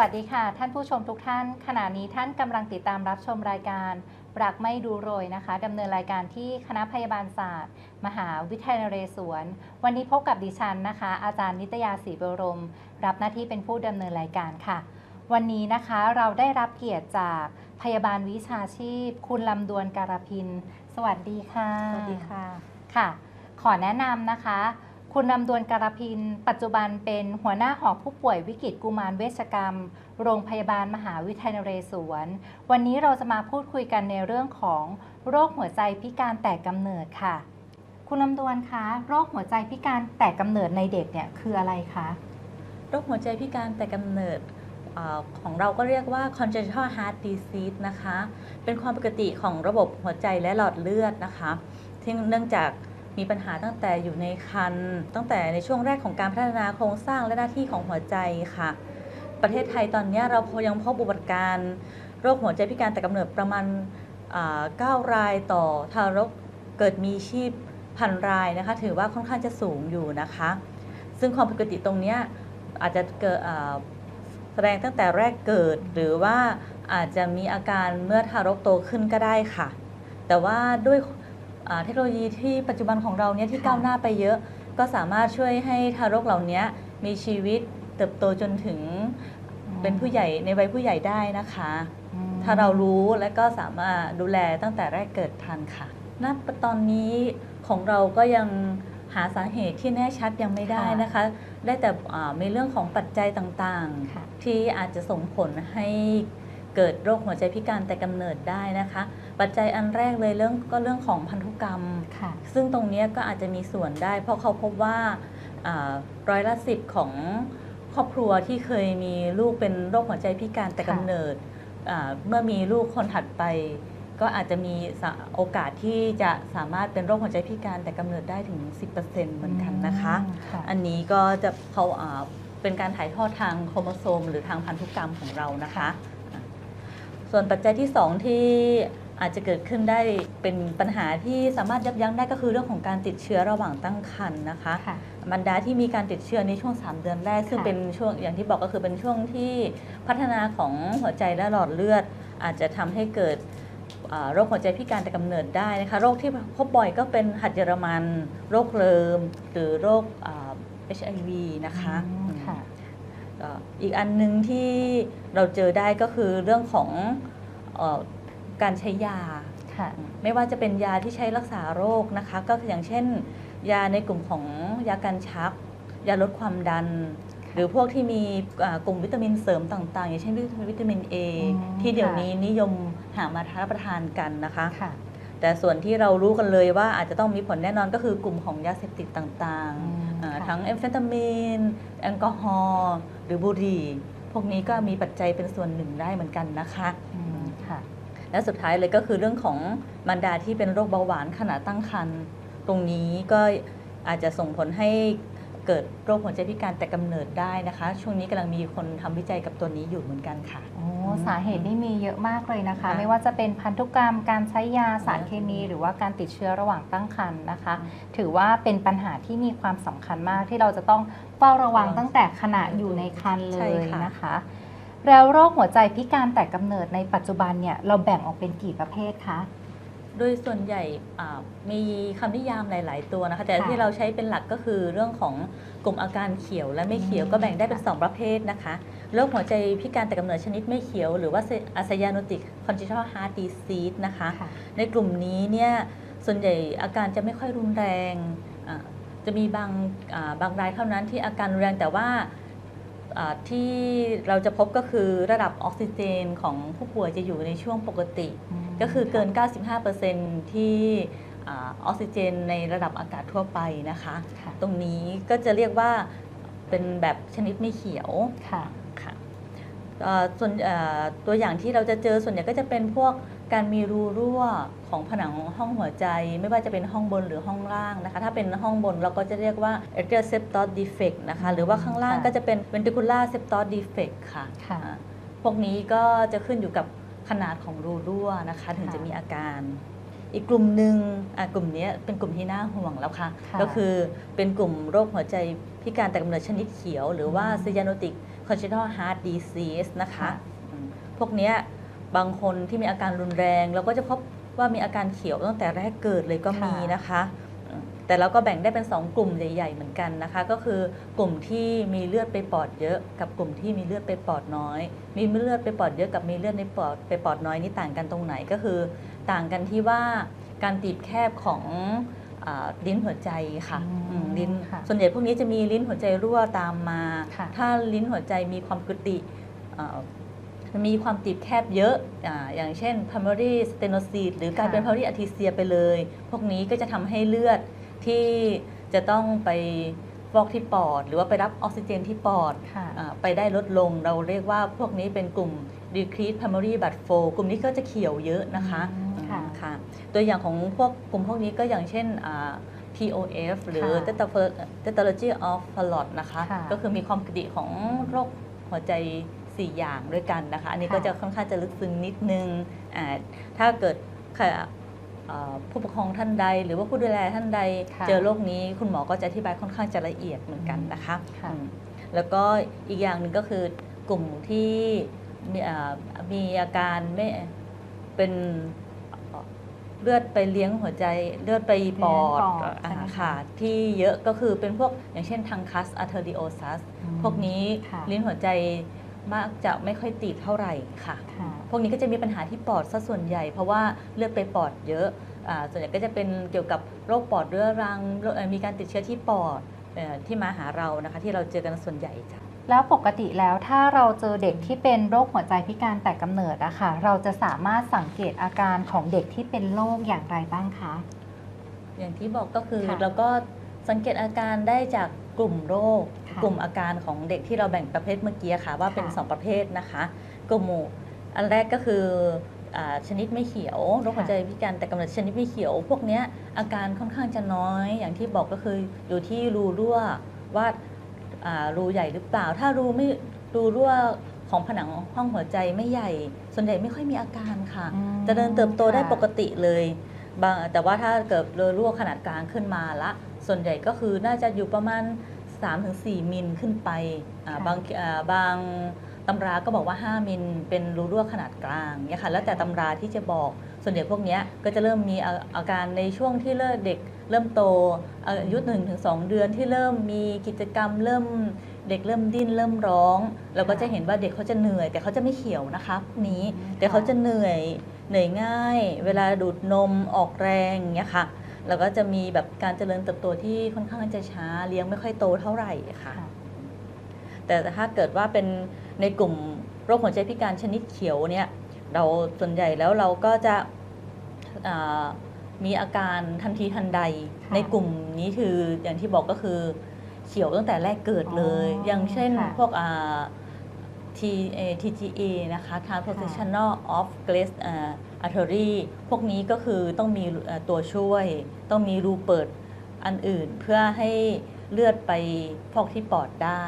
สวัสดีค่ะ ท่านผู้ชมทุกท่าน ขณะนี้ท่านกำลังติดตามรับชมรายการปรักไม่ดูโรยนะคะดำเนินรายการที่คณะพยาบาลศาสตร์ มหาวิทยาลัยนเรศวร วันนี้พบกับดิฉันนะคะ อาจารย์นิตยาศรีบรม รับหน้าที่เป็นผู้ดำเนินรายการค่ะ วันนี้นะคะเราได้รับเกียรติจากพยาบาลวิชาชีพ คุณลำดวนการพิน สวัสดีค่ะ สวัสดีค่ะค่ะ ขอแนะนำนะคะ คุณลำดวนการพิน ปัจจุบันเป็นหัวหน้าหอผู้ป่วยวิกฤตกุมารเวชกรรม โรงพยาบาลมหาวิทยาลัยเรศวร วันนี้เราจะมาพูดคุยกันในเรื่องของโรคหัวใจพิการแตกกำเนิดค่ะ คุณลำดวนคะ โรคหัวใจพิการแตกกำเนิดในเด็กเนี่ยคืออะไรคะ โรคหัวใจพิการแต่กำเนิดอของเราก็เรียกว่า congenital heart disease นะคะ เป็นความปกติของระบบหัวใจและหลอดเลือดนะคะที่เนื่องจาก มีปัญหาตั้งแต่อยู่ในครรภ์ตั้งแต่ในช่วงแรกของการพัฒนาโครงสร้างและหน้าที่ของหัวใจค่ะ ประเทศไทยตอนนี้เราพยังพบอุบัติการโรคหัวใจพิการแต่กำเนิดประมาณอ่า9รายต่อทารกเกิดมีชีพพันรายนะคะ ถือว่าค่อนข้างจะสูงอยู่นะคะ ซึ่งความผิดปกติตรงนี้อาจจะเกิดแสดงตั้งแต่แรกเกิด หรือว่าอาจจะมีอาการเมื่อทารกโตขึ้นก็ได้ค่ะ แต่ว่าด้วย เทคโนโลยีที่ปัจจุบันของเราเนี่ยที่ค่ะก้าวหน้าไปเยอะ ก็สามารถช่วยให้ทารกเหล่านี้มีชีวิตเติบโตจนถึงเป็นผู้ใหญ่ในวัยผู้ใหญ่ได้นะคะอืมถ้าเรารู้และก็สามารถดูแลตั้งแต่แรกเกิดทันค่ะณตอนนี้ของเราก็ยังหาสาเหตุที่แน่ชัดยังไม่ได้นะคะ ได้แต่อ่ามีเรื่องของปัจจัยต่างค่ะๆที่อาจจะส่งผลให้ เกิดโรคหัวใจพิการแต่กำเนิดได้นะคะ ปัจจัยอันแรกเลยเรื่องก็เรื่องของพันธุกรรมค่ะซึ่งตรงเนี้ยก็อาจจะมีส่วนได้ เพราะเขาพบว่าอ่าร้อยละสิบของครอบครัวที่เคยมีลูกเป็นโรคหัวใจพิการแต่ค่ะกำเนิดอ่าเมื่อมีลูกคนถัดไป ก็อาจจะมีสะโอกาสที่จะสามารถเป็นโรคหัวใจพิการแต่กำเนิดได้ถึง 10%เหมือนกันนะคะอืมค่ะอันนี้ก็จะเขาอ่าเป็นการถ่ายทอดทางโครโมโซม หรือทางพันธุกรรมของเรานะคะอะ ส่วนปัจจัยที่ 2 ที่อาจจะเกิดขึ้นได้เป็นปัญหาที่สามารถยับยั้งได้ก็คือเรื่องของการติดเชื้อระหว่างตั้งครรภ์นะคะค่ะบรรดาที่มีการติดเชื้อในช่วง 3 เดือนแรก ซึ่งค่ะเป็นช่วงอย่างที่บอกก็คือเป็นช่วงที่พัฒนาของหัวใจและหลอดเลือด อาจจะทำให้เกิดอ่าโรคหัวใจพิการแต่กำเนิดได้นะคะโรคที่พบบ่อยก็เป็นหัดเยอรมัน โรคเริมหรือโรคอ่า HIV นะคะ อืมค่ะเอ่ออีกอันหนึ่งที่เราเจอได้ก็คือเรื่องของเออการใช้ยาค่ะไม่ว่าจะเป็นยาที่ใช้รักษาโรคนะคะ ก็อย่างเช่น ยาในกลุ่มของยากันชัก ยาลดความดัน หรือพวกที่มีอ่ากลุ่มวิตามินเสริมต่าง ๆ อย่างเช่นวิตามิน A อืมที่เดี๋ยวค่ะนี้นิยมหามารับประทานกันนะคะค่ะแต่ส่วนที่เรารู้กันเลยว่าอาจจะต้องมีผลแน่นอนก็คือกลุ่มของยาเสพติดต่างอืมๆอ่าค่ะ ทั้งแอมเฟตามีน แอลกอฮอล์หรือบุหรี่ พวกนี้ก็มีปัจจัยเป็นส่วนหนึ่งได้เหมือนกันนะคะอืมค่ะและสุดท้ายเลยก็คือเรื่องของมารดาที่เป็นโรคเบาหวานขณะตั้งครรภ์ตรงนี้ก็อาจจะส่งผลให้ เกิดโรคหัวใจพิการแต่กำเนิดได้นะคะ ช่วงนี้กำลังมีคนทำวิจัยกับตัวนี้อยู่เหมือนกันค่ะโอ้สาเหตุนี่มีเยอะมากเลยนะคะค่ะไม่ว่าจะเป็นพันธุกรรมการใช้ยาสารอืมเคมี หรือว่าการติดเชื้อระหว่างตั้งครรภ์นะคะอืมถือว่าเป็นปัญหาที่มีความสำคัญมากที่เราจะต้องเฝ้าระวังระวังตั้งแต่ขณะอยู่ในครรภ์เลใช่ยค่ะนะคะแล้วโรคหัวใจพิการแต่กำเนิดในปัจจุบันเนี่ยเราแบ่งออกเป็นกี่ประเภทคะ โดยส่วนใหญ่อ่ามีคำนิยามหลาย ๆ ตัวนะคะ แต่ค่ะที่เราใช้เป็นหลักก็คือเรื่องของกลุ่มอาการเขียวและไม่เขียวอืมก็แบ่งได้เป็นค่ะ2ประเภทนะคะโรคหัวใจพิการแต่กำเนิดชนิดไม่เขียว หรือว่าอาสยานุติก congenital heart disease นะคะค่ะในกลุ่มนี้เนี่ยส่วนใหญ่อาการจะไม่ค่อยรุนแรงอ่าจะมีบางอ่าบางรายเท่านั้นที่อาการรุนแรงแต่ว่าอ่าที่เราจะพบก็คือระดับออกซิเจนของผู้ป่วยจะอยู่ในช่วงปกติ ก็คือเกิน 95%ที่อ่าออกซิเจนในระดับอากาศทั่วไปนะคะค่ะตรงนี้ก็จะเรียกว่าเป็นแบบชนิดไม่เขียวค่ะค่ะเอ่อส่วนเอ่อตัวอย่างที่เราจะเจอส่วนใหญ่ก็จะเป็นพวกการมีรูรั่วของผนังห้องหัวใจ ไม่ว่าจะเป็นห้องบนหรือห้องล่างนะคะ ถ้าเป็นห้องบนเราก็จะเรียกว่า atrial septal defect นะคะ หรือว่าข้างล่างค่ะก็จะเป็น ventricular septal defect ค่ะค่ะอ่าพวกนี้ก็จะขึ้นอยู่กับ ขนาดของรูรั่วนะคะ ถึงค่ะจะมีอาการ อีกกลุ่มหนึ่งอะกลุ่มเนี้ยเป็นกลุ่มที่น่าห่วงแล้วค่ะค่ะก็คือเป็นกลุ่มโรคหัวใจพิพิการแต่กำเนิดชนิดเขียว หรือว่าอืม cyanotic congenital heart disease นะคะค่ะอืมพวกเนี้ยบางคนที่มีอาการรุนแรง เราก็จะพบว่ามีอาการเขียวตั้งแต่แรกเกิดเลยก็มีนะคะอืม แต่เราก็แบ่งได้เป็น 2 กลุ่มใหญ่ ๆ เหมือนกันนะคะ ก็คือกลุ่มที่มีเลือดไปปอดเยอะ กับกลุ่มที่มีเลือดไปปอดน้อย มีเลือดไปปอดเยอะกับมีเลือดในปอดไปปอดน้อยนี่ต่างกันตรงไหนก็คือ ต่างกันที่ว่าการตีบแคบของอาลิ้นหัวใจค่ะอืมอืมลิ้นค่ะส่วนใหญ่พวกนี้จะมีลิ้นหัวใจรั่วตามมาค่ะถ้าลิ้นหัวใจมีความกติอ่ามีความตีบแคบเยอะอาอย่างเช่น primary stenosis หรือกลายเป็นค่ะ primary arteria ไปเลย พวกนี้ก็จะทำให้เลือด ที่จะต้องไปฟอกที่ปอด หรือว่าไปรับออกซิเจนที่ปอดค่ะอ่าไปได้ลดลงเราเรียกว่าพวกนี้เป็นกลุ่ม decrease primary blood flow กลุ่มนี้ก็จะเขียวเยอะนะคะอืมค่ะอืมค่ะตัวอย่างของพวกกลุ่มพวกนี้ก็อย่างเช่นอ่า TOF หรือค่ะ Tetralogy of Fallot นะคะค่ะก็คือมีความกระดิของโรคหัวใจ 4 อย่างด้วยกันนะคะ อันนี้ค่ะก็จะค่อนข้างจะลึกซึ้งนิดนึงอ่าถ้าเกิดค่ะอ่า ผู้ปกครองท่านใด หรือว่าผู้ดูแลท่านใดค่ะเจอโรคนี้ คุณหมอก็จะอธิบายค่อนข้างจะละเอียดเหมือนกันนะคะค่ะอืมแล้วก็อีกอย่างหนึ่งก็คือกลุ่มที่มีอ่ามีอาการไม่เป็นเอ่อเลือดไปเลี้ยงหัวใจเลือดไปปอดเลี้ยงปอดอ่าใช่ไหมคะค่ะที่เยอะก็คือเป็นพวกอย่างเช่นทังคัสอาร์เทอริโอซัสอืมพวกนี้ค่ะลิ้นหัวใจ มักจะไม่ค่อยตีบเท่าไหร่ค่ะค่ะ พวกนี้ก็จะมีปัญหาที่ปอดซะส่วนใหญ่ เพราะว่าเลือดไปปอดเยอะอ่าส่วนใหญ่ก็จะเป็นเกี่ยวกับโรคปอดเรื้อรังโรคเอ่อมีการติดเชื้อที่ปอดเอ่อที่มาหาเรานะคะที่เราเจอกันส่วนใหญ่จ้ะแล้วปกติแล้วถ้าเราเจอเด็กที่เป็นโรคหัวใจพิการแต่กำเนิดอะค่ะเราจะสามารถสังเกตอาการของเด็กที่เป็นโรคอย่างไรบ้างคะ อย่างที่บอกก็คือค่ะเราก็สังเกตอาการได้จาก กลุ่มโรคค่ะกลุ่มอาการของเด็กที่เราแบ่งประเภทเมื่อกี้ค่ะ ว่าเป็นค่ะสองประเภทนะคะ กลุ่มอันแรกก็คืออาชนิดไม่เขียวโรคหัวใจพิการแต่กำเนิดชนิดไม่เขียว พวกเนี้ยอาการค่อนข้างจะน้อย อย่างที่บอกก็คืออยู่ที่รูรั่วว่าอ่ารูใหญ่หรือเปล่า ถ้ารูไม่รูรั่วของผนังห้องหัวใจไม่ใหญ่ ส่วนใหญ่ไม่ค่อยมีอาการค่ะอืมเจะเดินเติบโตได้ค่ะปกติเลยบางแต่ว่าถ้าเกิดเรือรั่วขนาดกลางขึ้นมาละ ส่วนใหญ่ก็คือน่าจะอยู่ประมาณ 3-4 มิลขึ้นไปอ่าค่ะบางอ่าบางตำราก็บอกว่า 5 มิลเป็นรูรั่วขนาดกลางเนี่ยค่ะแล้วแต่ตำราที่จะบอก ส่วนใหญ่พวกเนี้ยก็จะเริ่มมีอาอาการในช่วงที่เริ่มเด็กเริ่มโตอายุ1นถึงสเดือนที่เริ่มมีกิจกรรมเริ่มเด็กเริ่มดิ้นเริ่มร้อง เราก็จะเห็นว่าเด็กเขาจะเหนื่อย แต่เขาจะไม่เขียวนะคะพวกนี้อืมแต่เขาจะเหนื่อยเหนื่อยง่าย เวลาดูดนมออกแรงอย่างเงี้ยค่ะ แล้วก็จะมีแบบการเจริญเติบโตที่ค่อนข้างจะช้าเลี้ยงไม่ค่อยโตเท่าไหร่ค่ะค่ะ แต่ถ้าเกิดว่าเป็นในกลุ่มโรคหัวใจพิการชนิดเขียวเนี่ย เราส่วนใหญ่แล้วเราก็จะอ่ามีอาการทันทีทันใดค่ะในกลุ่มนี้คืออย่างที่บอกก็คือเขียวตั้งแต่แรกเกิดเลยอ๋ออย่างเช่นค่ะพวกอ่า T A TGA นะคะ Transpositional of Glaze อ่า Artery พวกนี้ก็คือต้องมีเอ่อตัวช่วย ต้องมีรูเปิดอันอื่นเพื่อให้เลือดไปพอกที่ปอดได้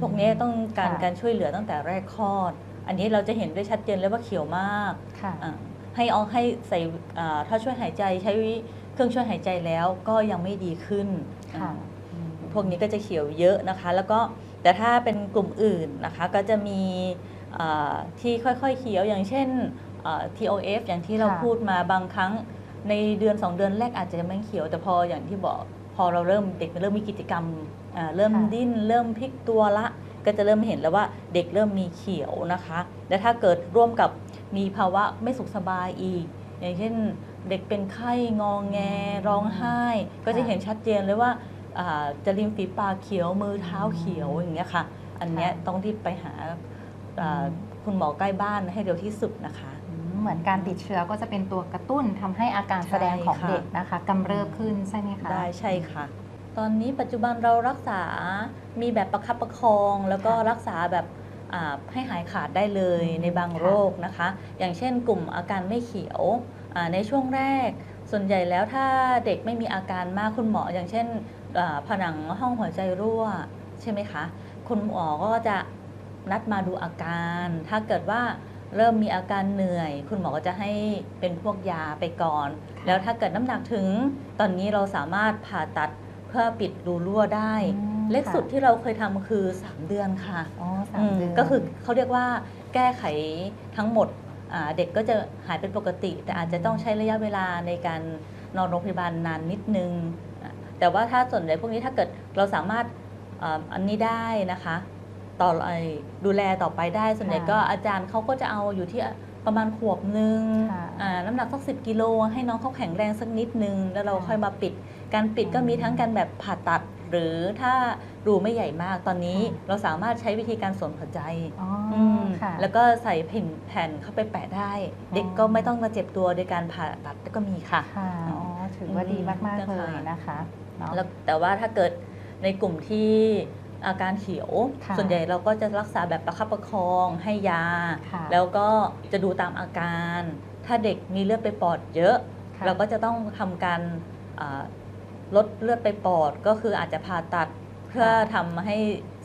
พวกนี้ต้องการค่ะการช่วยเหลือตั้งแต่แรกคลอด อันนี้เราจะเห็นได้ชัดเจนเลยว่าเขียวมากค่ะอ่าให้เอาให้ใส่อ่าถ้าช่วยหายใจใช้เครื่องช่วยหายใจแล้วก็ยังไม่ดีขึ้นค่ะอ่าพวกนี้ก็จะเขียวเยอะนะคะ แล้วก็แต่ถ้าเป็นกลุ่มอื่นนะคะก็จะมีอ่าที่ค่อยๆเขียวอย่างเช่นอ่า TOF อย่างที่เราค่ะพูดมาบางครั้งในเดือน 2 เดือนแรกอาจจะยังไม่เขียว แต่พออย่างที่บอกพอเราเริ่มเด็กเริ่มมีกิจกรรมอ่าเริ่มค่ะดิ้น เริ่มพลิกตัวละ ก็จะเริ่มเห็นแล้วว่าเด็กเริ่มมีเขียวนะคะ และถ้าเกิดร่วมกับมีภาวะไม่สุขสบายอีก อย่างเช่นเด็กเป็นไข้งองแงร้องไห้ ก็จะเห็นชัดเจนเลยว่าอ่าจะริมฝีปากเขียวมือเท้าเขียวอย่างเงี้ยค่ะ อันเนี้ยค่ะต้องรีบไปหาอ่าอืมคุณหมอใกล้บ้านให้เร็วที่สุดนะคะอืม เหมือนการติดเชื้อก็จะเป็นตัวกระตุ้นทำให้อาการใช่แสดงของค่ะเด็กนะคะกำเริบขึ้นใช่ไหมคะได้ใช่ค่ะ ตอนนี้ปัจจุบันเรารักษา มีแบบประคับประคอง แล้วก็ค่ะรักษาแบบอ่าให้หายขาดได้เลยอืมในบางค่ะโรคนะคะ อย่างเช่นกลุ่มอาการไม่เขียวอ่าในช่วงแรก ส่วนใหญ่แล้วถ้าเด็กไม่มีอาการมากคุณหมอ อย่างเช่นอ่าผนังห้องหัวใจรั่วใช่ไหมคะ คุณหมอก็จะนัดมาดูอาการ ถ้าเกิดว่า เริ่มมีอาการเหนื่อย คุณหมอก็จะให้เป็นพวกยาไปก่อน แล้วถ้าเกิดน้ำหนักถึง ตอนนี้เราสามารถผ่าตัดเพื่อปิดรูรั่วได้ อืมเล็กสุดค่ะที่เราเคยทำคือ 3 เดือนค่ะอ๋อสาอืมมเดือนก็คือเขาเรียกว่าแก้ไขทั้งหมดอ่าเด็กก็จะหายเป็นปกติ แต่อาจจะต้องใช้ระยะเวลาในการนอนโรงพยาบาลนานนิดนึงอะแต่ว่าถ้าส่วนใหญ่พวกนี้ถ้าเกิดเราสามารถอ่าอันนี้ได้นะคะ ต่อไอ้ดูแลต่อไปได้ ส่วนใหญ่ค่ะก็อาจารย์เขาก็จะเอาอยู่ที่ประมาณขวบหนึ่งค่ะอ่าน้ำหนักสักสิกิโลให้น้องเขาแข็งแรงสักนิดนึง แล้วเราค่ะค่อยมาปิด การปิดก็มีทั้งการแบบผ่าตัด หรือถ้ารูไม่ใหญ่มากตอนนี้ค่ะเราสามารถใช้วิธีการสวมหัวใจอ๋อมค่ะแล้วก็ใส่ผินแผ่นเข้าไปแปะได้ เด็กก็ไม่ต้องมาเจ็บตัวโดยการผ่าตัดก็มีค่ะค่ะอ๋อถือว่าดีมากอืๆมเลยนะคะเนาะแล้วแต่ว่าถ้าเกิดในกลุ่มที่ อาการเขียว ค่ะส่วนใหญ่เราก็จะรักษาแบบประคับประคองให้ยา ค่ะ แล้วก็จะดูตามอาการ ถ้าเด็กมีเลือดไปปอดเยอะ ค่ะเราก็จะต้องทำการอ่าลดเลือดไปปอดก็คืออาจจะผ่าตัดเพื่อทำให้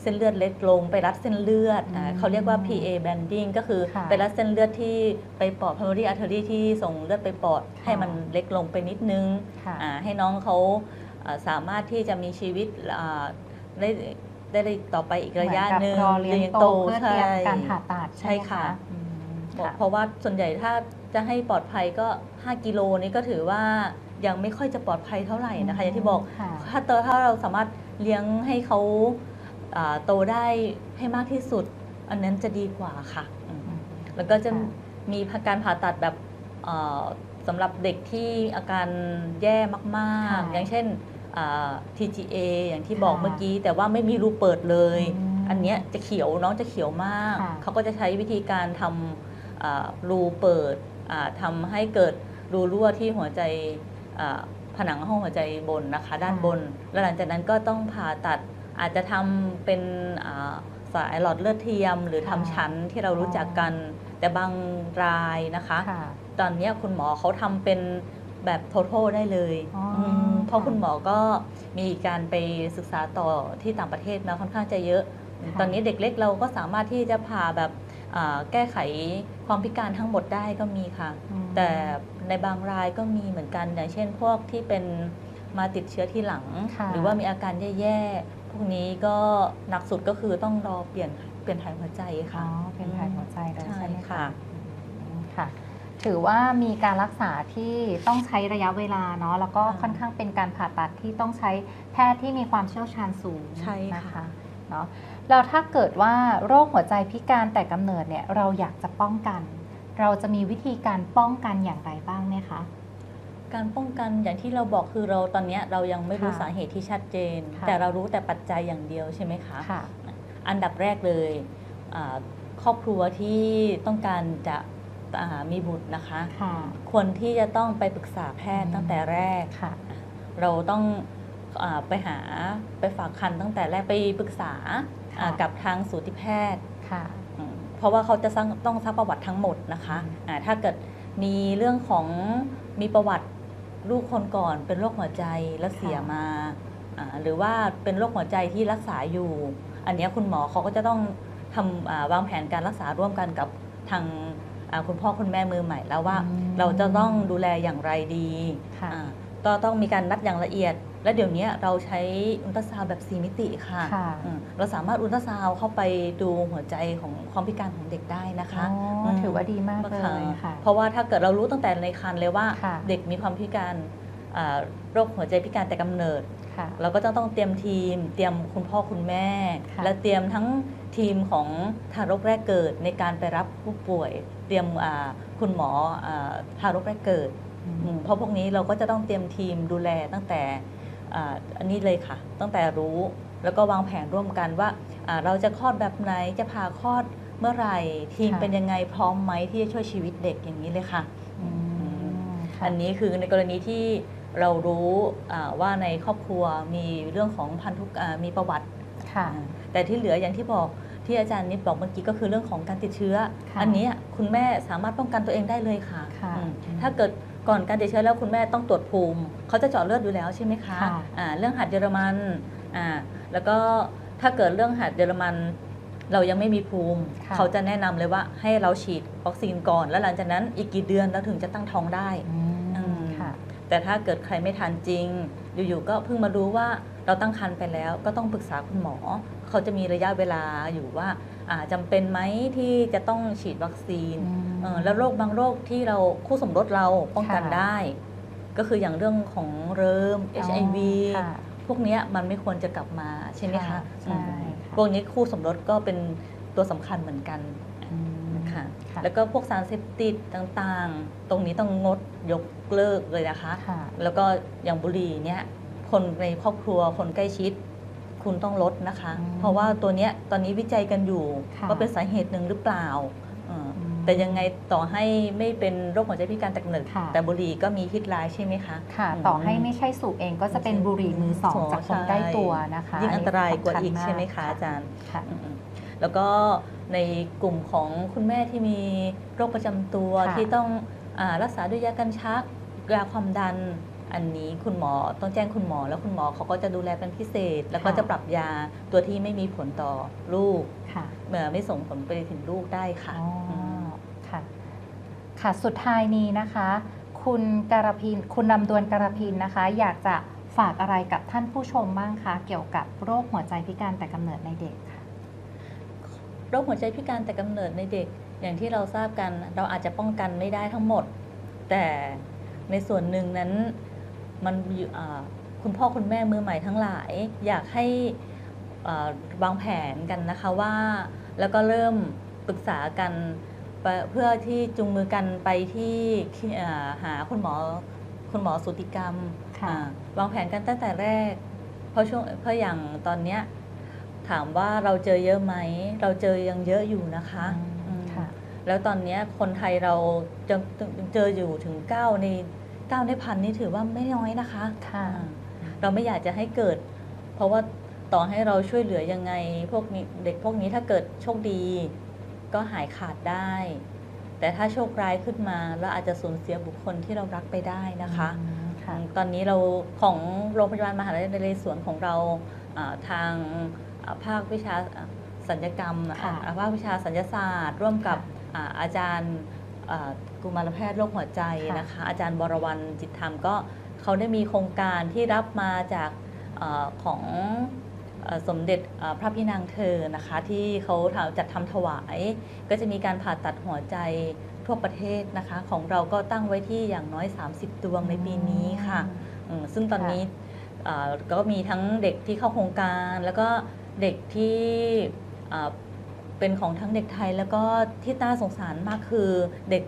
เส้นเลือดเล็กลง ไปรัดเส้นเลือดอ่าอืมเขาเรียกว่า PA banding ก็คือค่ะไปรัดเส้นเลือดที่ไปปอด pulmonary artery ที่ส่งเลือดไปปอด ให้มันเล็กลงไปนิดนึง ค่ะ อ่าให้น้องเขาอ่าสามารถที่จะมีชีวิตอ่าได้ ได้ต่อไปอีกระยะหนึ่งเหมือนกับรอเลี้ยงโตเพื่อเตรียมใช่การผ่าตัดใช่ค่ะอืมเพราะค่ะเพราะว่าส่วนใหญ่ถ้าจะให้ปลอดภัยก็ 5 กิโลนี้ก็ถือว่ายังไม่ค่อยจะปลอดภัยเท่าไหร่นะคะ อย่างที่บอก ค่ะ ถ้าเตอถ้าเราสามารถเลี้ยงให้เขาอ่าโตได้ให้มากที่สุด อันนั้นจะดีกว่าค่ะอืมอืมแล้วก็จะค่ะ มีการผ่าตัดแบบเอ่อสำหรับเด็กที่อาการแย่มาก ค่ะ ๆ อย่างเช่นอ่า TGA อย่างที่บอกค่ะเมื่อกี้ แต่ว่าไม่มีรูเปิดเลยอืมอันเนี้ยจะเขียวน้องจะเขียวมากค่ะเขาก็จะใช้วิธีการทำอ่ารูเปิดอ่าทำให้เกิดรูรั่วที่หัวใจอ่าผนังห้องหัวใจบนนะคะ ด้านบน แล้วหลังจากนั้นก็ต้องผ่าตัดอาจจะทำเป็นอ่าสายหลอดเลือดเทียม หรือทำค่ะชั้นที่เรารู้จักกัน แต่บางรายนะคะค่ะตอนเนี้ยคุณหมอเขาทำเป็น แบบโทโทได้เลยอ๋ออืมเพราะค่ะคุณหมอก็มีการไปศึกษาต่อที่ต่างประเทศมาค่อนข้างจะเยอะค่ะตอนนี้เด็กเล็กเราก็สามารถที่จะผ่าแบบอ่าแก้ไขความพิการทั้งหมดได้ก็มีค่ะอืมแต่ในบางรายก็มีเหมือนกันอย่างเช่นพวกที่เป็นมาติดเชื้อที่หลังค่ะหรือว่ามีอาการแย่ๆ พวกนี้ก็หนักสุดก็คือต้องรอเปลี่ยนเปลี่ยนถ่ายหัวใจอ๋อค่ะเป็นถ่ายหัวใจเลยใช่ใช่ไหมค่ะอืมค่ะ ถือว่ามีการรักษาที่ต้องใช้ระยะเวลาเนาะแล้วก็ค่ะค่อนข้างเป็นการผ่าตัดที่ต้องใช้แพทย์ที่มีความเชี่ยวชาญสูงใช่ค่ะนะคะเนาะแล้วถ้าเกิดว่าโรคหัวใจพิการแต่กำเนิดเนี่ยเราอยากจะป้องกัน เราจะมีวิธีการป้องกันอย่างไรบ้างไหมคะการป้องกันอย่างที่เราบอกคือเราตอนเนี้ยเรายังไม่รู้ค่ะสาเหตุที่ชัดเจนค่ะแต่เรารู้แต่ปัจจัยอย่างเดียวใช่ไหมคะค่ะอันดับแรกเลยอ่าครอบครัวที่ต้องการจะอ่า มีบุตรนะคะ ค่ะควรที่จะต้องไปปรึกษาแพทย์อืมตั้งแต่แรก ค่ะ เราต้องอาไปหาไปฝากคันตั้งแต่แรกไปปรึกษาค่ะ อ่ากับทางสูติแพทย์ค่ะ อืมเพราะว่าเขาจะซักต้องซักประวัติทั้งหมดนะคะอืมอ่าถ้าเกิดมีเรื่องของมีประวัติลูกคนก่อนเป็นโรคหัวใจแล้วเสียมาอ่าหรือว่าเป็นโรคหัวใจที่รักษาอยู่ อันเนี้ยคุณหมอเขาก็จะต้องทำอ่าวางแผนการรักษาร่วมกันกับทางอ่า คุณพ่อคุณแม่มือใหม่แล้วว่าอืมเราจะต้องดูแลอย่างไรดีค่ะอ่าก็ต้องมีการนัดอย่างละเอียด และเดี๋ยวนี้เราใช้อุลตราซาวด์แบบสีมิติค่ะค่ะอืมเราสามารถอุลตราซาวด์เข้าไปดูหัวใจของความพิการของเด็กได้นะคะอ๋ออมถือว่าดีมากเลยค่ะ เพราะว่าถ้าเกิดเรารู้ตั้งแต่ในครรภ์เลยว่าค่ะเด็กมีความพิการอ่าโรคหัวใจพิการแต่กำเนิดค่ะเราก็จะต้องเตรียมทีม เตรียมคุณพ่อคุณแม่ค่ะและเตรียมทั้งทีมของทารกแรกเกิดในการไปรับผู้ป่วย เตรียมอ่าคุณหมออาทารกแรกเกิดอืมเพราะพวกนี้เราก็จะต้องเตรียมทีมดูแลตั้งแต่อ่าอันนี้เลยค่ะ ตั้งแต่รู้แล้วก็วางแผนร่วมกันว่าอ่าเราจะคลอดแบบไหนจะผ่าคลอดเมื่อไหร่ ทีมค่ะเป็นยังไงพร้อมไหมที่จะช่วยชีวิตเด็กอย่างนี้เลยค่ะอืมค่ะอันนี้คือในกรณีที่เรารู้อ่าว่าในครอบครัวมีเรื่องของพันธุกอ่ามีประวัติค่ะอ่าแต่ที่เหลืออย่างที่บอก ที่อาจารย์นิดบอกเมื่อกี้ก็คือเรื่องของการติดเชื้อค่ะอันนี้คุณแม่สามารถป้องกันตัวเองได้เลยค่ะค่ะอืมถ้าเกิดก่อนการติดเชื้อแล้วคุณแม่ต้องตรวจภูมิเขาจะเจาะเลือดอยู่แล้วใช่ไหมคะค่ะอ่าเรื่องหัดเยอรมันอ่าแล้วก็ถ้าเกิดเรื่องหัดเยอรมันเรายังไม่มีภูมิค่ะเขาจะแนะนำเลยว่าให้เราฉีดวัคซีนก่อน แล้วหลังจากนั้นอีกกี่เดือนเราถึงจะตั้งท้องได้อืมอืมค่ะแต่ถ้าเกิดใครไม่ทันจริง อยู่ๆก็เพิ่งมารู้ว่าเราตั้งครรภ์ไปแล้วก็ต้องปรึกษาคุณหมอ เขาจะมีระยะเวลาอยู่ว่าอ่าจำเป็นไหมที่จะต้องฉีดวัคซีนอืมเออแล้วโรคบางโรคที่เราคู่สมรสเราป้องกันค่ะได้ ก็คืออย่างเรื่องของเริมอ๋อ HIV ค่ะพวกเนี้ยมันไม่ควรจะกลับมาใช่ไหมค่ะคะใช่อืมค่ะพวกนี้คู่สมรสก็เป็นตัวสำคัญเหมือนกันอืมค่ะค่ะแล้วก็พวกสารเสพติดต่างๆ ตรงนี้ต้องงดยกเลิกเลยนะคะค่ะแล้วก็อย่างบุหรี่เนี่ยคนในครอบครัวคนใกล้ชิด คุณต้องลดนะคะอืมเพราะว่าตัวเนี้ยตอนนี้วิจัยกันอยู่ค่ะว่าเป็นสาเหตุหนึ่งหรือเปล่าเออออืมแต่ยังไงต่อให้ไม่เป็นโรคหัวใจพิการแต่กำเนิดค่ะแต่บุหรี่ก็มีพิษร้ายใช่ไหมคะค่ะอืมต่อให้ไม่ใช่สูบเองก็จะเป็นบุหรี่มือสองสองจากคนใช่ใกล้ตัวนะคะยิ่งอันตรายกว่าอีกสำญใช่ไหมคะกอาจารย์ค่ะอืมๆแล้วก็ในกลุ่มของคุณแม่ที่มีโรคประจำตัวค่ะที่ต้องอารักษาด้วยยากันชักยาความดัน อันนี้คุณหมอต้องแจ้งคุณหมอ แล้วคุณหมอเขาก็จะดูแลเป็นพิเศษ แล้วก็จะปรับยาตัวที่ไม่มีผลต่อลูกค่ะเมื่อไม่ส่งผลไปถึงลูกได้ค่ะอ๋ออมค่ะ ค่ะสุดท้ายนี้นะคะ คุณการพินคุณลำดวนการพินนะคะ อยากจะฝากอะไรกับท่านผู้ชมบ้างคะเกี่ยวกับโรคหัวใจพิการแต่กำเนิดในเด็กค่ะโรคหัวใจพิการแต่กำเนิดในเด็กอย่างที่เราทราบกัน เราอาจจะป้องกันไม่ได้ทั้งหมด แต่ในส่วนหนึ่งนั้น มันอยู่อ่าคุณพ่อคุณแม่มือใหม่ทั้งหลาย อยากให้อ่าวางแผนกันนะคะว่า แล้วก็เริ่มปรึกษากันไปเพื่อที่จูงมือกันไปที่ที่อ่าหาคุณหมอคุณหมอสูติกรรมค่ะอ่าวางแผนกันตั้งแต่แรก เพราะช่วงเพราะอย่างตอนเนี้ยถามว่าเราเจอเยอะไหม เราเจอยังเยอะอยู่นะคะอืมอืมค่ะแล้วตอนเนี้ยคนไทยเราจะเจออยู่ถึง 9 ใน 9ในพันนี่ถือว่าไม่น้อยนะคะค่ะอ่าเราไม่อยากจะให้เกิด เพราะว่าต่อให้เราช่วยเหลือยังไง พวกนี้เด็กพวกนี้ถ้าเกิดโชคดี ก็หายขาดได้ แต่ถ้าโชคร้ายขึ้นมาเราอาจจะสูญเสียบุคคลที่เรารักไปได้นะคะอืมค่ะตอนนี้เราของโรงพยาบาลมหาวิทยาลัยนเรศวรของเราอ่าทางอ่าภาควิชาอ่าสัญญกรรมค่ะอ่าภาควิชาสัญญศาสตร์ ร่วมกับค่ะอ่าอาจารย์อ่ากุมารแพทย์โรคหัวใจค่ะนะคะ อาจารย์บรวรรณจิตธรรมก็เขาได้มีโครงการที่รับมาจากอาของอ่าสมเด็จอ่าพระพี่นางเธอนะคะ ที่เขาทำจัดทำถวาย ก็จะมีการผ่าตัดหัวใจทั่วประเทศนะคะ ของเราก็ตั้งไว้ที่อย่างน้อย 30 ดวงในปีนี้ค่ะอืมซึ่งตอนค่ะนี้อ่าก็มีทั้งเด็กที่เข้าโครงการแล้วก็เด็กที่อ่าเป็นของทั้งเด็กไทยแล้วก็ที่น่าสงสารมากคือเด็ก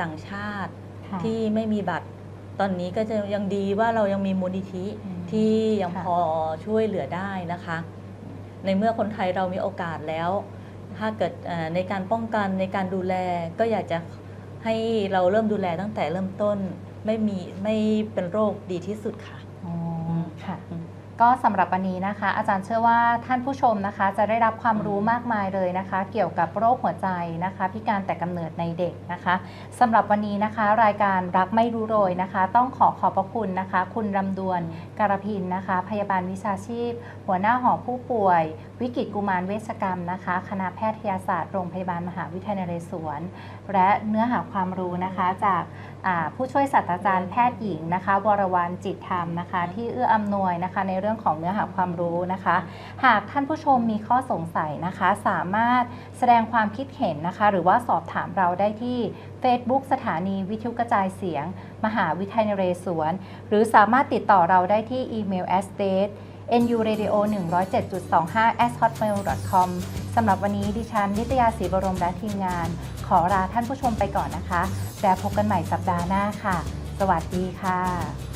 ต่างชาติค่ะที่ไม่มีบัตร ตอนนี้ก็จะยังดีว่าเรายังมีมูลนิธิอืมที่ยังค่ะพอช่วยเหลือได้นะคะ ในเมื่อคนไทยเรามีโอกาสแล้ว ถ้าเกิดเอ่อในการป้องกันในการดูแลก็อยากจะให้เราเริ่มดูแลตั้งแต่เริ่มต้นไม่มีไม่เป็นโรคดีที่สุดค่ะ อ๋อ ค่ะอืม ก็สำหรับวันนี้นะคะ อาจารย์เชื่อว่าท่านผู้ชมนะคะ จะได้รับความรู้มากมายเลยนะคะ เกี่ยวกับโรคหัวใจนะคะ พิการแต่กำเนิดในเด็กนะคะสำหรับวันนี้นะคะ รายการรักไม่รู้โรยนะคะ ต้องขอขอบพระคุณนะคะ คุณรำดวนการพินนะคะ พยาบาลวิชาชีพ หัวหน้าหอผู้ป่วย วิกฤตกุมารเวชกรรมนะคะ คณะแพทยศาสตร์โรงพยาบาลมหาวิทยาลัยนเรศวรและเนื้อหาความรู้นะคะจากผู้ช่วยศาสตราจารย์แพทย์หญิงนะคะวรวรรณจิตธรรมนะคะ ที่เอื้ออำนวยนะคะ ในเรื่องของเนื้อหาความรู้นะคะ หากท่านผู้ชมมีข้อสงสัยนะคะ สามารถแสดงความคิดเห็นนะคะ หรือว่าสอบถามเราได้ที่ Facebook สถานีวิทยุกระจายเสียง มหาวิทยาลัยนเรศวร หรือสามารถติดต่อเราได้ที่อีเมล a s t a t nuradio 107.25 at hotmail com สำหรับวันนี้ดิฉันนิตยาศรีบรมและทีมงาน อลาท่านผู้ชมไปก่อนนะคะ แล้วพบกันใหม่สัปดาห์หน้าค่ะ สวัสดีค่ะ